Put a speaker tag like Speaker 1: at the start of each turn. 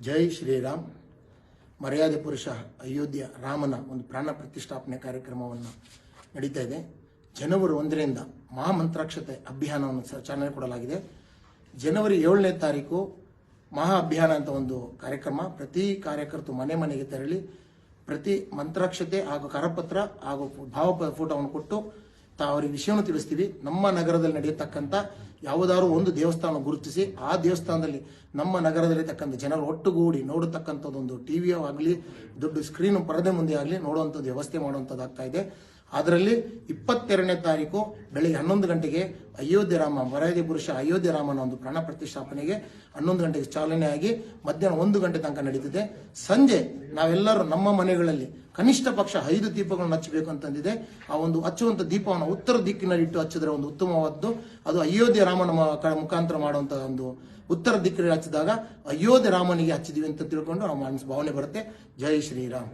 Speaker 1: ಜೈ ಶ್ರೀರಾಮ್. ಮರ್ಯಾದೆ ಪುರುಷ ಅಯೋಧ್ಯ ರಾಮನ ಒಂದು ಪ್ರಾಣ ಪ್ರತಿಷ್ಠಾಪನೆ ಕಾರ್ಯಕ್ರಮವನ್ನು ನಡೀತಾ ಇದೆ. ಜನವರಿ ಒಂದರಿಂದ ಮಹಾಮಂತ್ರಾಕ್ಷತೆ ಅಭಿಯಾನವನ್ನು ಚಾಲನೆ ಕೊಡಲಾಗಿದೆ. ಜನವರಿ ಏಳನೇ ತಾರೀಕು ಮಹಾ ಅಭಿಯಾನ ಅಂತ ಒಂದು ಕಾರ್ಯಕ್ರಮ. ಪ್ರತಿ ಕಾರ್ಯಕರ್ತರು ಮನೆ ಮನೆಗೆ ತೆರಳಿ ಪ್ರತಿ ಮಂತ್ರಾಕ್ಷತೆ ಹಾಗೂ ಕರಪತ್ರ ಹಾಗೂ ಭಾವ ಫೋಟೋವನ್ನು ಕೊಟ್ಟು ತಾ ಅವರಿಗೆ ವಿಷಯವನ್ನು ತಿಳಿಸ್ತೀವಿ. ನಮ್ಮ ನಗರದಲ್ಲಿ ನಡೆಯತಕ್ಕಂಥ ಯಾವುದಾದ್ರು ಒಂದು ದೇವಸ್ಥಾನ ಗುರುತಿಸಿ ಆ ದೇವಸ್ಥಾನದಲ್ಲಿ ನಮ್ಮ ನಗರದಲ್ಲಿರ್ತಕ್ಕಂಥ ಜನರು ಒಟ್ಟುಗೂಡಿ ನೋಡತಕ್ಕಂಥದ್ದೊಂದು ಟಿವಿ ಆಗಲಿ, ದೊಡ್ಡ ಸ್ಕ್ರೀನ್ ಪರದೆ ಮುಂದೆ ಆಗಲಿ ನೋಡುವಂಥದ್ದು ವ್ಯವಸ್ಥೆ ಮಾಡುವಂಥದ್ದಾಗ್ತಾ ಇದೆ. ಅದರಲ್ಲಿ ಇಪ್ಪತ್ತೆರಡನೇ ತಾರೀಕು ಬೆಳಿಗ್ಗೆ ಹನ್ನೊಂದು ಗಂಟೆಗೆ ಅಯೋಧ್ಯೆ ರಾಮ ಮರ್ಯಾದೆ ಪುರುಷ ಅಯೋಧ್ಯೆ ರಾಮನ ಒಂದು ಪ್ರಾಣ ಪ್ರತಿಷ್ಠಾಪನೆಗೆ ಹನ್ನೊಂದು ಗಂಟೆಗೆ ಚಾಲನೆ ಆಗಿ ಮಧ್ಯಾಹ್ನ ಒಂದು ಗಂಟೆ ತನಕ ನಡೀತಿದೆ. ಸಂಜೆ ನಾವೆಲ್ಲರೂ ನಮ್ಮ ಮನೆಗಳಲ್ಲಿ ಕನಿಷ್ಠ ಪಕ್ಷ ಐದು ದೀಪಗಳನ್ನು ಹಚ್ಚಬೇಕು ಅಂತಂದಿದೆ. ಆ ಒಂದು ಹಚ್ಚುವಂಥ ದೀಪವನ್ನು ಉತ್ತರ ದಿಕ್ಕಿನಲ್ಲಿ ಇಟ್ಟು ಹಚ್ಚಿದ್ರೆ ಒಂದು ಉತ್ತಮವಾದ್ದು. ಅದು ಅಯೋಧ್ಯೆ ರಾಮನ ಮುಖಾಂತರ ಮಾಡುವಂಥ ಒಂದು ಉತ್ತರ ದಿಕ್ಕಿನಲ್ಲಿ ಹಚ್ಚಿದಾಗ ಅಯೋಧ್ಯೆ ರಾಮನಿಗೆ ಹಚ್ಚಿದೀವಿ ಅಂತ ತಿಳ್ಕೊಂಡು ನಮ್ಮ ಮನಸ್ಸು ಭಾವನೆ ಬರುತ್ತೆ. ಜೈ ಶ್ರೀರಾಮ್.